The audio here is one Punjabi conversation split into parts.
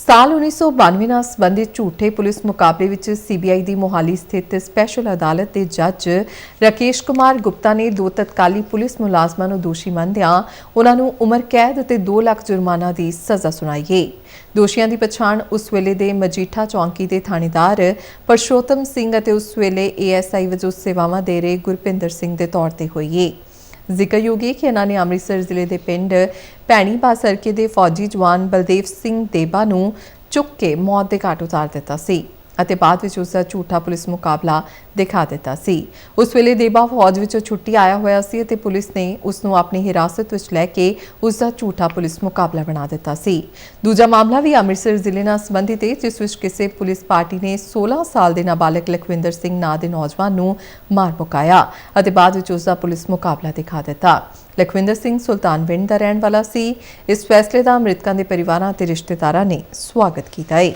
ਸਾਲ 1992 ਨਾਲ ਸੰਬੰਧਿਤ ਝੂਠੇ ਪੁਲਿਸ ਮੁਕਾਬਲੇ ਵਿੱਚ ਸੀਬੀਆਈ ਦੀ ਮੋਹਾਲੀ ਸਥਿਤ ਸਪੈਸ਼ਲ ਅਦਾਲਤ ਦੇ ਜੱਜ ਰਾਕੇਸ਼ ਕੁਮਾਰ ਗੁਪਤਾ ਨੇ ਦੋ ਤਤਕਾਲੀ ਪੁਲਿਸ ਮੁਲਾਜ਼ਮਾਂ ਨੂੰ ਦੋਸ਼ੀ ਮੰਨਦਿਆਂ ਉਹਨਾਂ ਨੂੰ ਉਮਰ ਕੈਦ ਅਤੇ 2 ਲੱਖ ਜੁਰਮਾਨਾ ਦੀ ਸਜ਼ਾ ਸੁਣਾਈ ਹੈ ਦੋਸ਼ੀਆਂ ਦੀ ਪਛਾਣ ਉਸ ਵੇਲੇ ਦੇ ਮਜੀਠਾ ਚੌਂਕੀ ਦੇ ਥਾਣੇਦਾਰ ਪਰਸ਼ੋਤਮ ਸਿੰਘ ਅਤੇ ਉਸ ਵੇਲੇ ਏਐਸਆਈ ਵਜੋਂ ਸੇਵਾਵਾਂ ਦੇ ਰਹੇ ਗੁਰਪਿੰਦਰ ਸਿੰਘ ਦੇ ਤੌਰ ਤੇ ਹੋਈ ਹੈ ਜ਼ਿਕਰਯੋਗ ਹੈ ਕਿ ਇਹਨਾਂ ਨੇ ਅੰਮ੍ਰਿਤਸਰ ਜ਼ਿਲ੍ਹੇ ਦੇ ਪਿੰਡ ਭੈਣੀ ਸਰਕੇ ਦੇ ਫੌਜੀ ਜਵਾਨ ਬਲਦੇਵ ਸਿੰਘ ਦੇਬਾ ਨੂੰ ਚੁੱਕ ਕੇ ਮੌਤ ਦੇ ਘਾਟ ਉਤਾਰ ਦਿੱਤਾ ਸੀ। ਅਤੇ ਬਾਅਦ ਵਿੱਚ ਉਸ ਦਾ ਝੂਠਾ ਪੁਲਿਸ ਮੁਕਾਬਲਾ ਦਿਖਾ ਦਿੱਤਾ ਸੀ। ਉਸ ਵੇਲੇ ਦੇਬਾ ਫੌਜ ਵਿੱਚੋਂ ਛੁੱਟੀ ਆਇਆ ਹੋਇਆ ਸੀ ਅਤੇ ਪੁਲਿਸ ਨੇ ਉਸ ਨੂੰ ਆਪਣੀ ਹਿਰਾਸਤ ਵਿੱਚ ਲੈ ਕੇ ਉਸ ਦਾ ਝੂਠਾ ਪੁਲਿਸ ਮੁਕਾਬਲਾ ਬਣਾ ਦਿੱਤਾ ਸੀ। ਦੂਜਾ ਮਾਮਲਾ ਵੀ ਅੰਮ੍ਰਿਤਸਰ ਜ਼ਿਲ੍ਹੇ ਨਾਲ ਸੰਬੰਧਿਤ ਹੈ, ਜਿਸ ਵਿੱਚ ਕਿਸੇ ਪੁਲਿਸ ਪਾਰਟੀ ਨੇ 16 ਸਾਲ ਦੇ ਨਾਬਾਲਗ ਲਖਵਿੰਦਰ ਸਿੰਘ ਨਾਂ ਦੇ ਨੌਜਵਾਨ ਨੂੰ ਮਾਰ ਮੁਕਾਇਆ ਅਤੇ ਬਾਅਦ ਵਿੱਚ ਉਸ ਦਾ ਪੁਲਿਸ ਮੁਕਾਬਲਾ ਦਿਖਾ ਦਿੱਤਾ। ਲਖਵਿੰਦਰ ਸਿੰਘ ਸੁਲਤਾਨਵਿੰਡ ਦਾ ਰਹਿਣ ਵਾਲਾ ਸੀ। ਇਸ ਫੈਸਲੇ ਦਾ ਮ੍ਰਿਤਕਾਂ ਦੇ ਪਰਿਵਾਰਾਂ ਅਤੇ ਰਿਸ਼ਤੇਦਾਰਾਂ ਨੇ ਸਵਾਗਤ ਕੀਤਾ ਹੈ।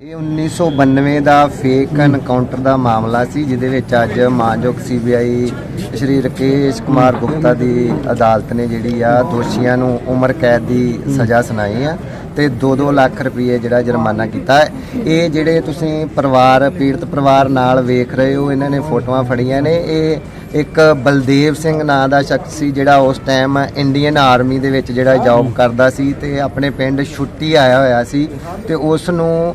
ਇਹ 1992 ਦਾ ਫੇਕ ਐਨਕਾਊਂਟਰ ਦਾ ਮਾਮਲਾ ਸੀ, ਜਿਹਦੇ ਵਿੱਚ ਅੱਜ ਮਾਨਯੋਗ ਸੀਬੀਆਈ ਸ਼੍ਰੀ ਰਕੇਸ਼ ਕੁਮਾਰ ਗੁਪਤਾ ਦੀ ਅਦਾਲਤ ਨੇ ਜਿਹੜੀ ਆ ਦੋਸ਼ੀਆਂ ਨੂੰ ਉਮਰ ਕੈਦ ਦੀ ਸਜ਼ਾ ਸੁਣਾਈ ਆ। ਤੇ 2-2 ਲੱਖ ਰੁਪਏ ਜਿਹੜਾ ਜੁਰਮਾਨਾ ਕੀਤਾ ਹੈ। ਇਹ ਜਿਹੜੇ ਤੁਸੀਂ ਪਰਿਵਾਰ, ਪੀੜਤ ਪਰਿਵਾਰ ਨਾਲ ਵੇਖ ਰਹੇ ਹੋ, ਇਹਨਾਂ ਨੇ ਫੋਟੋਆਂ ਫੜੀਆਂ ਨੇ ਇਹ ਇੱਕ ਬਲਦੇਵ ਸਿੰਘ ਨਾਂ ਦਾ ਸ਼ਖਸ ਸੀ ਜਿਹੜਾ ਉਸ ਟਾਈਮ ਇੰਡੀਅਨ ਆਰਮੀ ਦੇ ਵਿੱਚ ਜਿਹੜਾ ਜੌਬ ਕਰਦਾ ਸੀ ਤੇ ਆਪਣੇ ਪਿੰਡ ਛੁੱਟੀ ਆਇਆ ਹੋਇਆ ਸੀ ਤੇ ਉਸ ਨੂੰ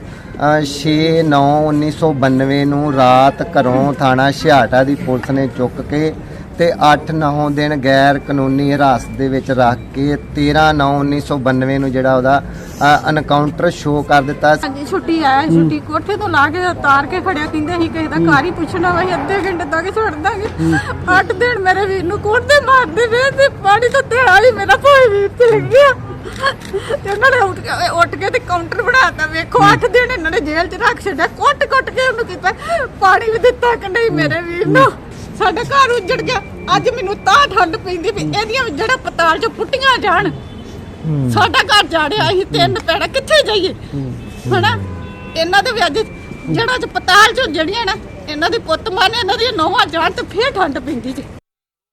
6/9/1992 ਨੂੰ ਰਾਤ ਘਰੋਂ ਥਾਣਾ ਛਿਆਟਾ ਦੀ ਪੁਲਿਸ ਨੇ ਚੁੱਕ ਕੇ ਤੇ 8-9 ਦਿਨ ਗੈਰ ਕਾਨੂੰਨੀ ਹਿਰਾਸਤ ਦੇ ਵਿੱਚ ਰੱਖ ਕੇ 13/9/1992 ਨੂੰ ਜਿਹੜਾ ਉਹਦਾ ਐਨਕਾਊਂਟਰ ਸ਼ੋਅ ਕਰ ਦਿੱਤਾ। ਸੀ ਹਾਂਜੀ ਛੁੱਟੀ ਆਇਆ ਸੀ, ਛੁੱਟੀ ਕੋਠੇ ਤੋਂ ਲਾ ਕੇ ਤਾਰ ਕੇ ਖੜਿਆ ਕਹਿੰਦੇ ਅਸੀਂ ਕਿਸੇ ਦਾ ਘਰ ਹੀ ਪੁੱਛਣਾ ਵਾ ਅਸੀਂ ਅੱਧੇ ਘੰਟੇ ਤੱਕ ਛੱਡ ਦਾਂਗੇ। ਅੱਠ ਦਿਨ ਮੇਰੇ ਵੀਰ ਨੂੰ ਤੇ ਮਾਰਦੇ ਵੇ ਤੇ ਪਾਣੀ ਤੋਂ ਤੇ ਵਾਲੀ ਮੇਰਾ ਭਾਈ ਵੀਰ ਚ ਲੱਗਿਆ ਤੇ ਉਹਨਾਂ ਨੇ ਉੱਠ ਕੇ ਉੱਠ ਕੇ ਤੇ ਕਾਊਂਟਰ ਬਣਾਤਾ ਵੇਖੋ ਅੱਠ ਦਿਨ ਇਹਨਾਂ ਨੇ ਜੇਲ੍ਹ ਚ ਰੱਖ ਛੱਡਿਆ ਕੁੱਟ ਕੁੱਟ ਕੇ ਉਹਨੂੰ ਕੀਤਾ। ਪਾਣੀ ਵੀ ਦਿੱਤਾ ਕਿ ਨਹੀਂ ਮੇਰੇ ਵੀਰ ਨੂੰ। ਸਾਡਾ ਘਰ ਉੱਜੜ ਗਿਆ। ਅੱਜ ਮੈਨੂੰ ਤਾਂ ਠੰਡ ਪੈਂਦੀ ਵੀ ਇਹਦੀਆਂ ਜਿਹੜਾ ਪਤਾਲ ਚ ਪੁੱਟੀਆਂ ਜਾਣ। ਸਾਡਾ ਘਰ ਜਾੜਿਆ ਅਸੀਂ ਤਿੰਨ ਪੈੜਾ ਕਿੱਥੇ ਜਾਈਏ? ਹਨਾ? ਇਹਨਾਂ ਦੇ ਵੀ ਅੱਜ ਜਿਹੜਾ ਚ ਪਤਾਲ ਚ ਜੜੀਆਂ ਨਾ ਇਹਨਾਂ ਦੇ ਪੁੱਤ ਮਾਨੇ ਇਹਨਾਂ ਦੀਆਂ ਨੌਵਾਂ ਜਾਣ ਤੇ ਫੇਰ ਠੰਡ ਪੈਂਦੀ ਜੀ।